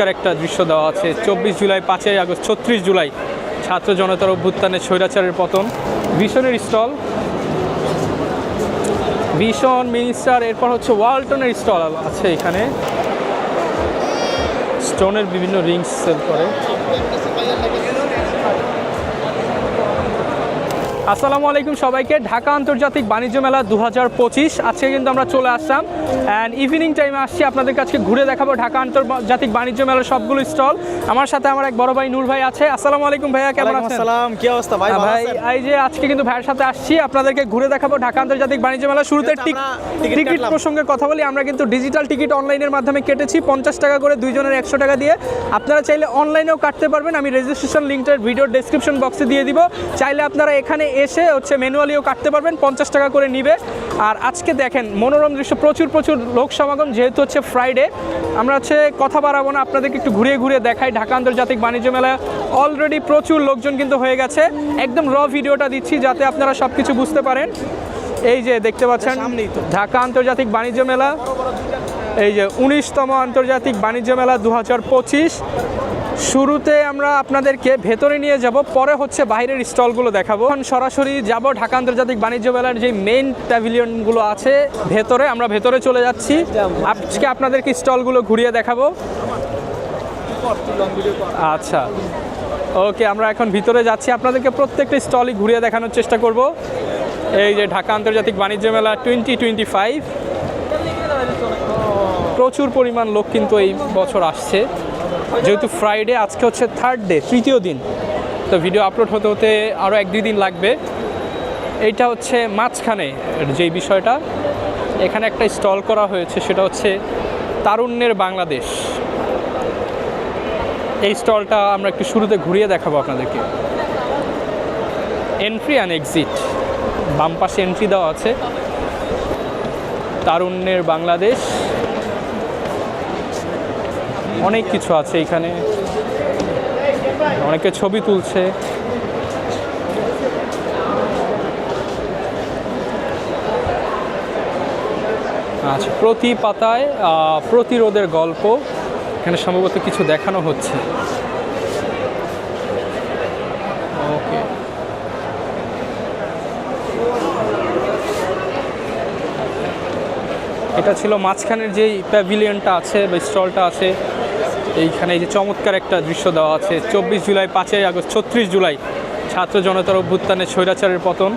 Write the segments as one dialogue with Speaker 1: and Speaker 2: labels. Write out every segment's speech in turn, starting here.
Speaker 1: চমৎকার একটা দৃশ্য দেওয়া আছে। চব্বিশ জুলাই পাঁচই আগস্ট, ছত্রিশ জুলাই ছাত্র জনতার অভ্যুত্থানে স্বৈরাচারের পতন। ভীষণের স্টল। ভীষণ মিনিস্টার, এরপর হচ্ছে ওয়ালটনের স্টল আছে এখানে। স্টোনের বিভিন্ন রিংস সেল করে। আসসালামু আলাইকুম সবাইকে। ঢাকা আন্তর্জাতিক বাণিজ্য মেলা দু হাজার পঁচিশ। আজকে কিন্তু আমরা চলে আসলাম অ্যান্ড ইভিনিং টাইমে আসছি আপনাদের কাছে ঘুরে দেখাবো ঢাকা আন্তর্জাতিক বাণিজ্য মেলার সবগুলো স্টল। আমার সাথে আমার এক বড় ভাই নূর ভাই আছে। আসসালামু আলাইকুম ভাইয়া কেমন আছেন?
Speaker 2: আসসালাম কি অবস্থা ভাই
Speaker 1: ভাই এই যে আজকে কিন্তু ভাইয়ের সাথে আসছি। আপনাদেরকে ঘুরে দেখাবো ঢাকা আন্তর্জাতিক বাণিজ্য মেলা শুরুতে
Speaker 2: টিকিট
Speaker 1: প্রসঙ্গে কথা বলি। আমরা কিন্তু ডিজিটাল টিকিট অনলাইনের মাধ্যমে কেটেছি। পঞ্চাশ টাকা করে দুইজনের একশো টাকা দিয়ে। আপনারা চাইলে অনলাইনেও কাটতে পারবেন। আমি রেজিস্ট্রেশন লিঙ্কটার ভিডিও ডেসক্রিপশন বক্সে দিয়ে দিব। চাইলে আপনারা এখানে এসে হচ্ছে ম্যানুয়ালিও কাটতে পারবেন। পঞ্চাশ টাকা করে নিবে। আর আজকে দেখেন মনোরম দৃশ্য প্রচুর প্রচুর লোক সমাগম যেহেতু হচ্ছে ফ্রাইডে আমরা হচ্ছে কথা বাড়াবো না আপনাদেরকে একটু ঘুরিয়ে ঘুরিয়ে দেখাই ঢাকা আন্তর্জাতিক বাণিজ্য মেলা অলরেডি প্রচুর লোকজন কিন্তু হয়ে গেছে। একদম র ভিডিওটা দিচ্ছি যাতে আপনারা সব কিছু বুঝতে পারেন। এই যে দেখতে পাচ্ছেন। ঢাকা আন্তর্জাতিক বাণিজ্য মেলা। এই যে উনিশতম আন্তর্জাতিক বাণিজ্য মেলা দু হাজার পঁচিশ। শুরুতে আমরা আপনাদেরকে ভেতরে নিয়ে যাব, পরে হচ্ছে বাইরের স্টলগুলো দেখাবো। এখন সরাসরি যাব ঢাকা আন্তর্জাতিক বাণিজ্য মেলার যে মেইন প্যাভিলিয়নগুলো আছে, ভেতরে আমরা ভেতরে চলে যাচ্ছি। আজকে আপনাদেরকে স্টলগুলো ঘুরিয়ে দেখাবো। আচ্ছা ওকে, আমরা এখন ভিতরে যাচ্ছি। আপনাদেরকে প্রত্যেকটা স্টলই ঘুরিয়ে দেখানোর চেষ্টা করব। এই যে ঢাকা আন্তর্জাতিক বাণিজ্য মেলা টোয়েন্টি টোয়েন্টি ফাইভ প্রচুর পরিমাণ লোক কিন্তু এই বছর আসছে। যেহেতু ফ্রাইডে আজকে হচ্ছে থার্ড ডে তৃতীয় দিন। তো ভিডিও আপলোড হতে হতে আরও এক দুই দিন লাগবে। এইটা হচ্ছে মাঝখানে যেই বিষয়টা। এখানে একটা স্টল করা হয়েছে, সেটা হচ্ছে তারুণ্যের বাংলাদেশ। এই স্টলটা আমরা একটু শুরুতে ঘুরিয়ে দেখাবো আপনাদেরকে। এন্ট্রি অ্যান্ড এক্সিট বাম পাশে এন্ট্রি দেওয়া আছে। তারুণ্যের বাংলাদেশ। অনেক কিছু আছে এখানে। অনেকে ছবি তুলছে। আচ্ছা প্রতি পাতায় প্রতিরোধের গল্প। এখানে সম্ভবত কিছু দেখানো হচ্ছে। ওকে। এটা ছিল মাঝখানের যেই প্যাভিলিয়নটা আছে বা স্টলটা আছে। এইখানে এই যে চমৎকার একটা দৃশ্য দেওয়া আছে। চব্বিশ জুলাই পাঁচই আগস্ট ছত্রিশ জুলাই ছাত্র জনতার অভ্যুত্থানে স্বৈরাচারের পতন।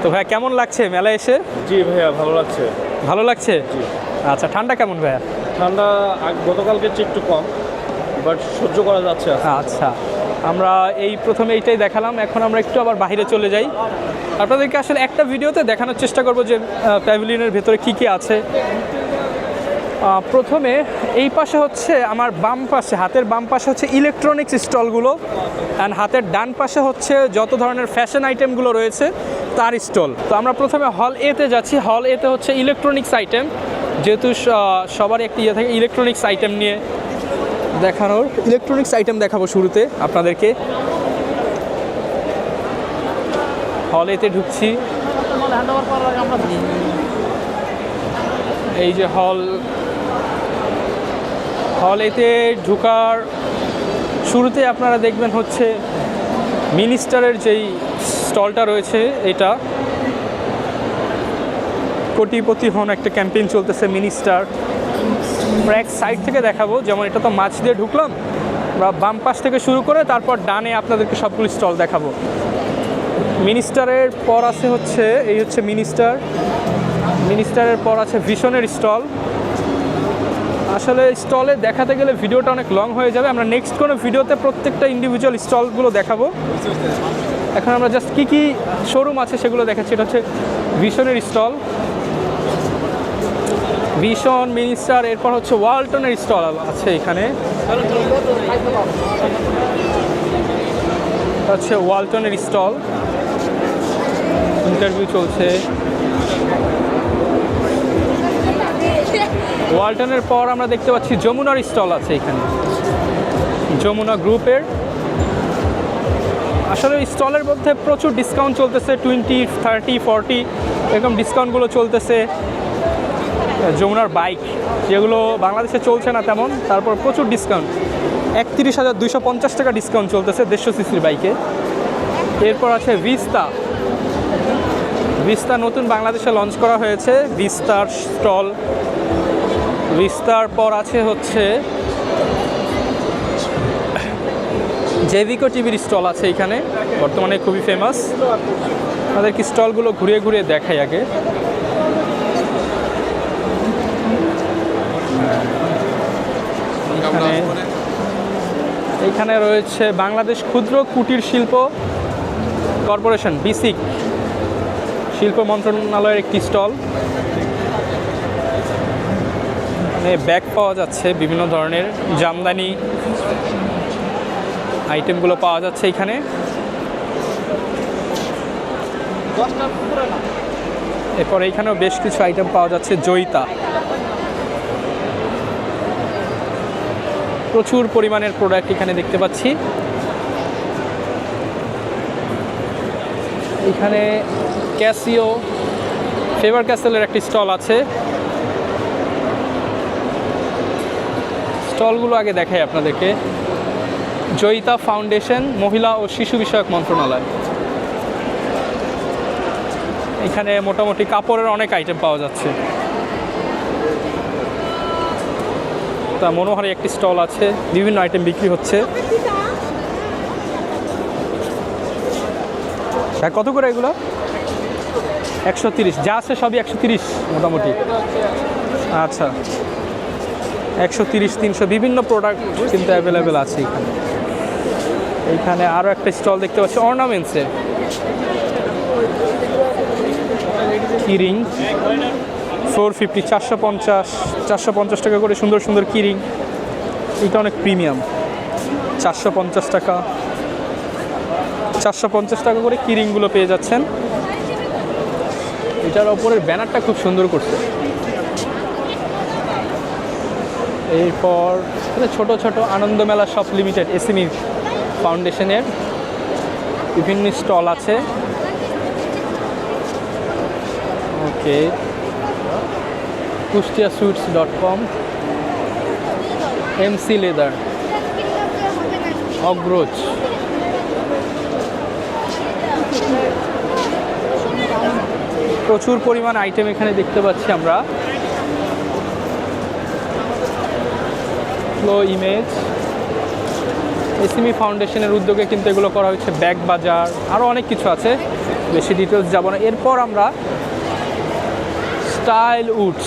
Speaker 1: তো ভাইয়া কেমন লাগছে মেলা এসে?
Speaker 2: জি ভাইয়া ভালো লাগছে।
Speaker 1: ভালো লাগছে? আচ্ছা ঠান্ডা কেমন ভাইয়া?
Speaker 2: ঠান্ডা গতকালকে চেয়ে একটু কম বাট সহ্য করা যাচ্ছে
Speaker 1: আচ্ছা আমরা এই প্রথমে এইটাই দেখালাম এখন আমরা একটু আবার বাইরে চলে যাই। আপনাদেরকে আসলে একটা ভিডিওতে দেখানোর চেষ্টা করব যে প্যাভিলিয়নের ভেতরে কি কি আছে। প্রথমে এই পাশে হচ্ছে আমার বাম পাশে, হাতের বাম পাশে হচ্ছে ইলেকট্রনিক্স স্টলগুলো অ্যান্ড হাতের ডান পাশে হচ্ছে যত ধরনের ফ্যাশন আইটেমগুলো রয়েছে তার স্টল। তো আমরা প্রথমে হল এতে যাচ্ছি। হল এতে হচ্ছে ইলেকট্রনিক্স আইটেম যেহেতু সবার একটি ইয়ে থাকে ইলেকট্রনিক্স আইটেম নিয়ে দেখানোর। ইলেকট্রনিক্স আইটেম দেখাবো শুরুতে আপনাদেরকে। হলেতে ঢুকছি। এই যে হল হলেতে ঢুকার শুরুতে আপনারা দেখবেন হচ্ছে মিনিস্টারের যেই স্টলটা রয়েছে, এটা। কোটিপতি হন একটা ক্যাম্পেইন চলতেছে মিনিস্টার। আমরা এক সাইড থেকে দেখাবো, যেমন এটা তো মাছ দিয়ে ঢুকলাম আমরা বাম পাশ থেকে শুরু করে তারপর ডানে আপনাদেরকে সবগুলো স্টল দেখাবো। মিনিস্টারের পর আছে হচ্ছে, এই হচ্ছে মিনিস্টার। মিনিস্টারের পর আছে ভিশনের স্টল। আসলে স্টলে দেখাতে গেলে ভিডিওটা অনেক লং হয়ে যাবে। আমরা নেক্সট কোনো ভিডিওতে প্রত্যেকটা ইন্ডিভিজুয়াল স্টলগুলো দেখাবো। এখন আমরা জাস্ট কী কী শোরুম আছে সেগুলো দেখাচ্ছি। এটা হচ্ছে ভিশনের স্টল। ভীষণ মিনিস্টার এরপর হচ্ছে ওয়ালটনের স্টল আছে এখানে। হচ্ছে ওয়ালটনের স্টল। ইন্টারভিউ চলছে। ওয়ালটনের পর আমরা দেখতে পাচ্ছি যমুনার স্টল আছে এখানে। যমুনা গ্রুপের। আসলে স্টলের মধ্যে প্রচুর ডিসকাউন্ট চলতেছে টোয়েন্টি থার্টি ফর্টি এরকম ডিসকাউন্টগুলো চলতেছে। যমুনার বাইক যেগুলো বাংলাদেশে চলছে না তেমন, তারপর প্রচুর ডিসকাউন্ট একত্রিশ হাজার দুইশো পঞ্চাশ টাকা ডিসকাউন্ট চলতেছে দেড়শো সিসির বাইকে এরপর আছে ভিস্তা ভিস্তা নতুন বাংলাদেশে লঞ্চ করা হয়েছে। ভিস্তার স্টল ভিস্তার পর আছে হচ্ছে জেভিকো টিভির স্টল আছে এখানে, বর্তমানে খুবই ফেমাস আমাদের কি স্টলগুলো ঘুরিয়ে ঘুরিয়ে দেখাই আগে। এখানে রয়েছে বাংলাদেশ ক্ষুদ্র কুটির শিল্প কর্পোরেশন, বিসিক শিল্প মন্ত্রণালয়ের একটি স্টল। এখানে ব্যাগ পাওয়া যাচ্ছে, বিভিন্ন ধরনের জামদানি আইটেমগুলো পাওয়া যাচ্ছে এখানে। এরপর এইখানেও বেশ কিছু আইটেম পাওয়া যাচ্ছে, জয়িতা। প্রচুর পরিমাণের প্রোডাক্ট এখানে দেখতে পাচ্ছি। এখানে ক্যাসিও ফেভার ক্যাসেলের একটি স্টল আছে। স্টলগুলো আগে দেখাই আপনাদেরকে। জয়িতা ফাউন্ডেশন, মহিলা ও শিশু বিষয়ক মন্ত্রণালয়। এখানে মোটামুটি কাপড়ের অনেক আইটেম পাওয়া যাচ্ছে। তা মনোহারি একটি স্টল আছে, বিভিন্ন আইটেম বিক্রি হচ্ছে। হ্যাঁ কত করে এগুলো? একশো তিরিশ। যা আছে সবই একশো তিরিশ মোটামুটি। আচ্ছা। একশো তিরিশ, তিনশো বিভিন্ন প্রোডাক্ট কিন্তু অ্যাভেলেবেল আছে এখানে। এইখানে আরও একটা স্টল দেখতে পাচ্ছি অর্নামেন্টসের কিরিং ফোর ফিফটি চারশো পঞ্চাশ চারশো পঞ্চাশ টাকা করে সুন্দর সুন্দর কিরিং এটা অনেক প্রিমিয়াম চারশো পঞ্চাশ টাকা। চারশো পঞ্চাশ টাকা করে কিরিংগুলো পেয়ে যাচ্ছেন। এটার ওপরের ব্যানারটা খুব সুন্দর করছে। এরপর এখানে ছোট ছোট আনন্দমেলা শপ লিমিটেড এসএমই ফাউন্ডেশনের বিভিন্ন স্টল আছে। Okay. Kushtia sweets dot com MC leather Agraj. প্রচুর পরিমাণ আইটেম এখানে দেখতে পাচ্ছি আমরা। ফ্লো ইমেজ এসিমি ফাউন্ডেশনের উদ্যোগে কিন্তু এগুলো করা হয়েছে। ব্যাগ বাজার আরও অনেক কিছু আছে। বেশি ডিটেলস যাব না। এরপর আমরা স্টাইল উডস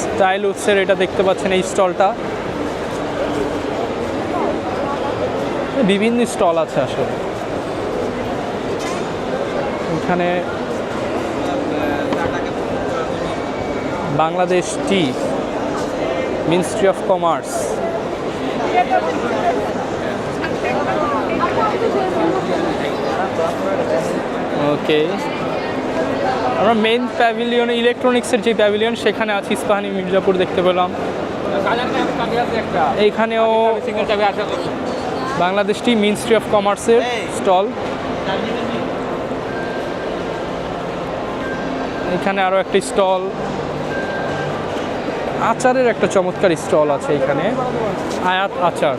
Speaker 1: স্টাইল উডসের এটা দেখতে পাচ্ছেন এই স্টলটা। বিভিন্ন স্টল আছে আসলে। এখানে বাংলাদেশ টি। মিনিস্ট্রি অফ কমার্স ওকে আমরা মেইন প্যাভিলিয়ন ইলেকট্রনিক্সের যে প্যাভিলিয়ন সেখানে আছি, ইস্পাহানি মির্জাপুর দেখতে পেলাম। এইখানেও বাংলাদেশটি মিনিস্ট্রি অফ কমার্সের স্টল। এখানে আরও একটি স্টল। আচারের একটা চমৎকার স্টল আছে এখানে। আয়াত আচার।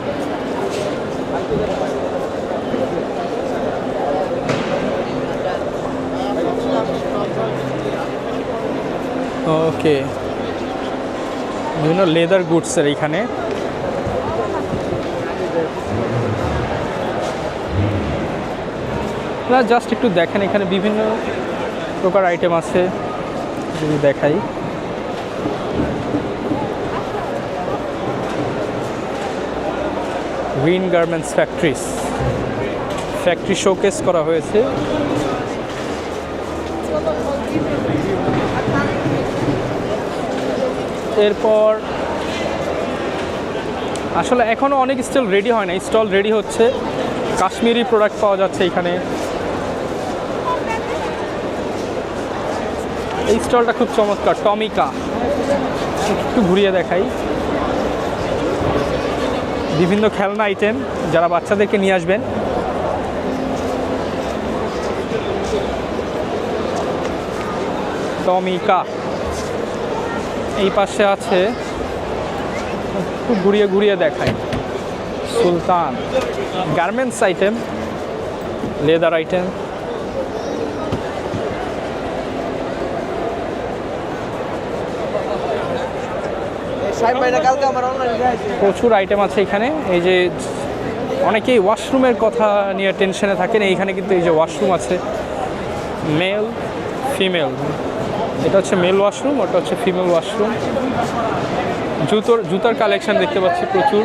Speaker 1: ওকে। বিভিন্ন লেদার গুডসের এইখানে জাস্ট একটু দেখেন, এখানে বিভিন্ন প্রকার আইটেম আছে। যদি দেখাই। Win garments factories factory showcase করা হয়েছে। এরপর, আসলে এখনও অনেক স্টল রেডি হয় না স্টল রেডি হচ্ছে। কাশ্মীরি প্রোডাক্ট পাওয়া যাচ্ছে এখানে। এই স্টলটা খুব চমৎকার, টমিকা। একটু ঘুরিয়ে দেখাই। বিভিন্ন খেলনা আইটেম যারা বাচ্চাদেরকে নিয়ে আসবেন। টমিকা। এই পাশে আছে, খুব ঘুরিয়ে ঘুরিয়ে দেখায় Sultan. Garments item leather item প্রচুর আইটেম আছে এখানে। এই যে অনেকেই ওয়াশরুমের কথা নিয়ে টেনশনে থাকেন, এইখানে কিন্তু এই যে ওয়াশরুম আছে। মেল ফিমেল এটা হচ্ছে মেল ওয়াশরুম ওটা হচ্ছে ফিমেল ওয়াশরুম জুতোর, জুতার কালেকশন দেখতে পাচ্ছি প্রচুর।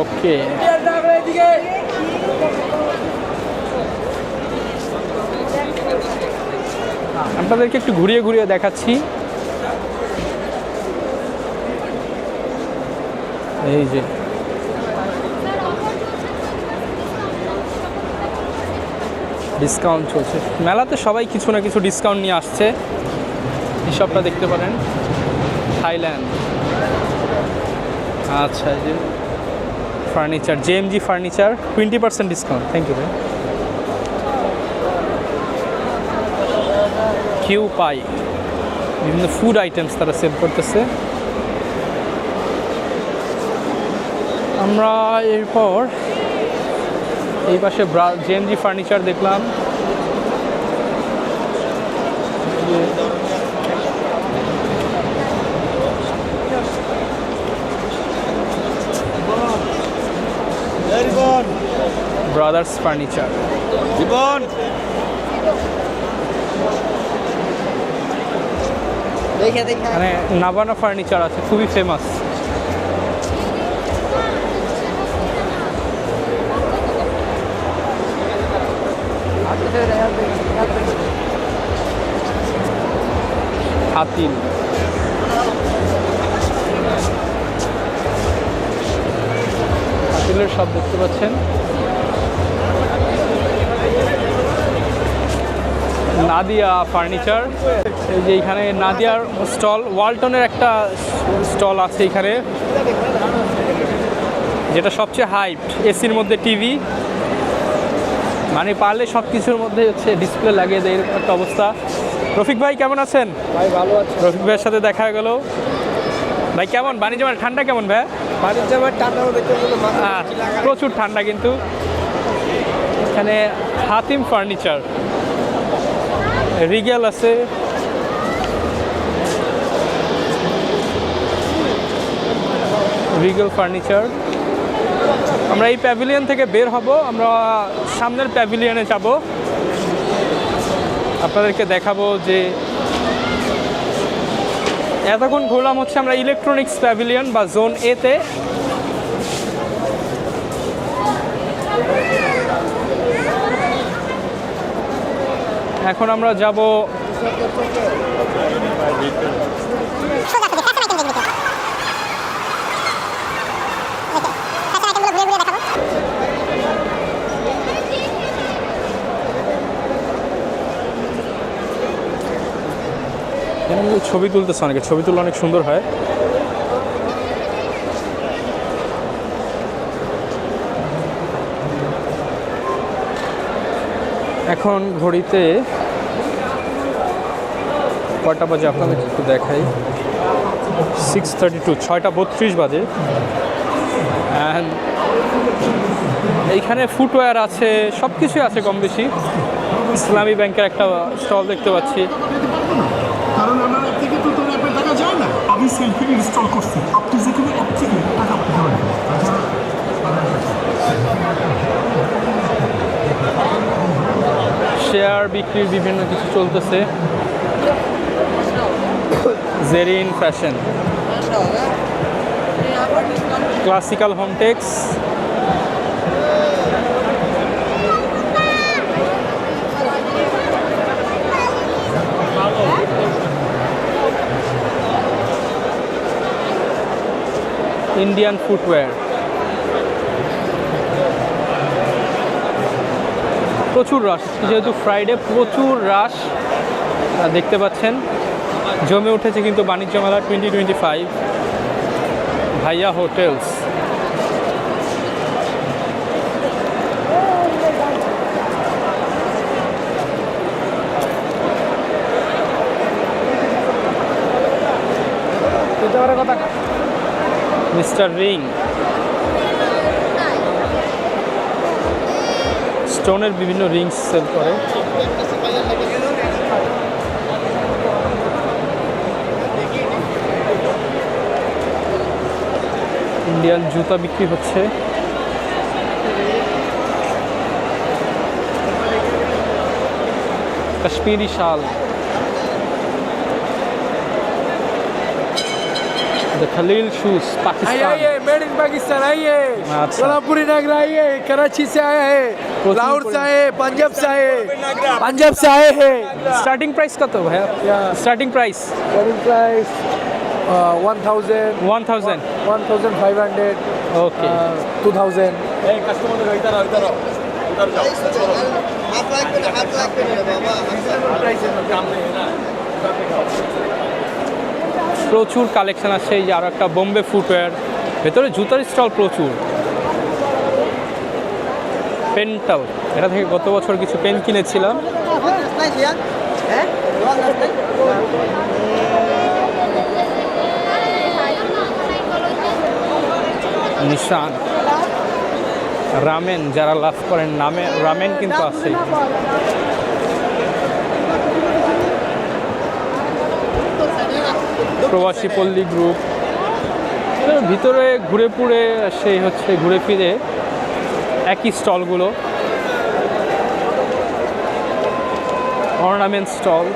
Speaker 1: ওকে আপনাদেরকে একটু ঘুরিয়ে ঘুরিয়ে দেখাচ্ছি। এই যে। ডিসকাউন্ট চলছে। মেলাতে সবাই কিছু না কিছু ডিসকাউন্ট নিয়ে আসছে। এই শপটা দেখতে পারেন। থাইল্যান্ড আচ্ছা যে। Furniture JMG furniture twenty percent discount thank you ভাই। কিউ পাই। বিভিন্ন ফুড আইটেমস তারা সেল করতেছে। আমরা এরপর এই পাশে জেএমজি ফার্নিচার দেখলাম। ব্রাদার্স ফার্নিচার
Speaker 3: জীবন দেখে দেখে
Speaker 1: মানে নাবানা ফার্নিচার আছে খুবই ফেমাস হাতিল। হাতিলের সব দেখতে পাচ্ছেন। নাদিয়া ফার্নিচার। এই যে এখানে নাদিয়ার স্টল ওয়ালটনের একটা স্টল আছে এখানে যেটা সবচেয়ে হাইট এসির মধ্যে টিভি। মানে পারলে সব কিছুর মধ্যে হচ্ছে ডিসপ্লে লাগিয়ে দেয় এরকম একটা অবস্থা। রফিক ভাই কেমন আছেন?
Speaker 2: ভাই ভালো আছে।
Speaker 1: রফিক ভাইয়ের সাথে দেখা গেল। ভাই কেমন? বাণিজ্য মেলা ঠান্ডা কেমন ভাই?
Speaker 3: দেখতে গেলে মাথা
Speaker 1: আহ, প্রচুর ঠান্ডা কিন্তু। এখানে হাতিম ফার্নিচার। রিগেল আছে। Regal furniture. আমরা এই প্যাভিলিয়ন থেকে বের হব। আমরা সামনের প্যাভিলিয়নে যাব। আপনাদেরকে দেখাবো যে এতক্ষণ ঘুরলাম হচ্ছে আমরা ইলেকট্রনিক্স প্যাভিলিয়ন বা জোন এতে এখন আমরা যাব ছবি তুলতেছে অনেকে ছবি তুললে অনেক সুন্দর হয়। এখন ঘড়িতে কয়টা বাজে আপনাদের একটু দেখাই। সিক্স থার্টি টু ছয়টা বত্রিশ বাজে। অ্যান্ড এইখানে ফুটওয়্যার আছে সব কিছুই আছে কম বেশি ইসলামী ব্যাংকের একটা স্টল দেখতে পাচ্ছি।
Speaker 4: আমি সেলফি ইনস্টল করছি আপনি যেখানে অ্যাপ থেকে টাকা পাঠাবেন।
Speaker 1: শেয়ার বিক্রির বিভিন্ন কিছু চলতেছে। Zerin fashion classical Hometex Indian footwear প্রচুর রাশ যেহেতু ফ্রাইডে প্রচুর রাশ দেখতে পাচ্ছেন। জমে উঠেছে কিন্তু বাণিজ্য মেলা টোয়েন্টি টোয়েন্টি ফাইভ ভাইয়া হোটেলস। Mister ring. স্টোনের বিভিন্ন রিংস সেল করে। ইন্ডিয়ান জুতা বিক্রি হচ্ছে। কাশ্মীরি শাল। द खलील
Speaker 3: शूज़
Speaker 1: पाकिस्तान
Speaker 3: आइए मेड इन पाकिस्तान आइए। सोलापुरी नागरा आइए कराची से आया है लाहौर से आए पंजाब से आए पंजाब से आए हैं।
Speaker 1: स्टार्टिंग प्राइस का तो
Speaker 3: है
Speaker 1: starting price
Speaker 3: starting price one thousand
Speaker 1: one thousand
Speaker 3: one
Speaker 1: thousand
Speaker 3: five hundred
Speaker 2: okay two thousand customer इधर आओ
Speaker 3: इधर आओ। उधर जाओ। प्राइस है काम
Speaker 2: नहीं है ना।
Speaker 1: প্রচুর কালেকশন আছে, এই যে আরও একটা বোম্বে ফুটওয়্যার ভেতরে জুতার স্টল প্রচুর। পেন্টাল এটা থেকে গত বছর কিছু পেন কিনেছিলাম। নিশান রামেন যারা লাভ করেন, নামে রামেন কিন্তু আছে। প্রবাসী পল্লী গ্রুপ ভিতরে ঘুরে পুরে সেই হচ্ছে ঘুরে ফিরে একই স্টলগুলো। অর্নামেন্ট স্টল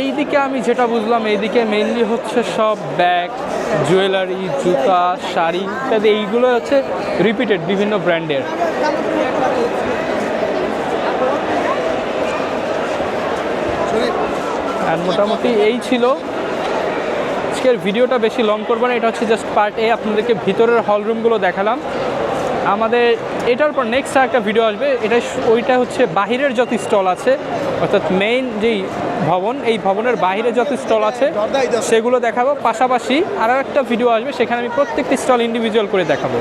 Speaker 1: এই দিকে আমি যেটা বুঝলাম, এইদিকে মেইনলি হচ্ছে সব ব্যাগ জুয়েলারি জুতা, শাড়ি ইত্যাদি এইগুলো হচ্ছে রিপিটেড বিভিন্ন ব্র্যান্ডের আর মোটামুটি এই ছিল। আজকের ভিডিওটা বেশি লং করব না, এটা হচ্ছে জাস্ট পার্ট এ আপনাদেরকে ভিতরের হল রুমগুলো দেখালাম। আমাদের এটার পর নেক্সট একটা ভিডিও আসবে, এটা ওইটা হচ্ছে বাহিরের যত স্টল আছে, অর্থাৎ মেইন যেই ভবন, এই ভবনের বাইরে যত স্টল আছে, সেগুলো দেখাবো। পাশাপাশি আরও একটা ভিডিও আসবে, সেখানে আমি প্রত্যেকটি স্টল ইন্ডিভিজুয়াল করে দেখাবো।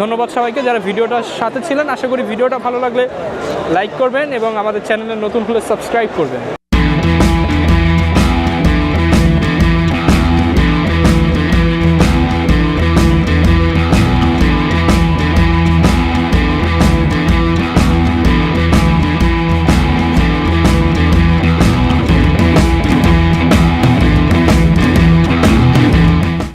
Speaker 1: ধন্যবাদ সবাইকে যারা ভিডিওটার সাথে ছিলেন। আশা করি ভিডিওটা ভালো লাগলে লাইক করবেন এবং আমাদের চ্যানেলে নতুন হলে সাবস্ক্রাইব করবেন।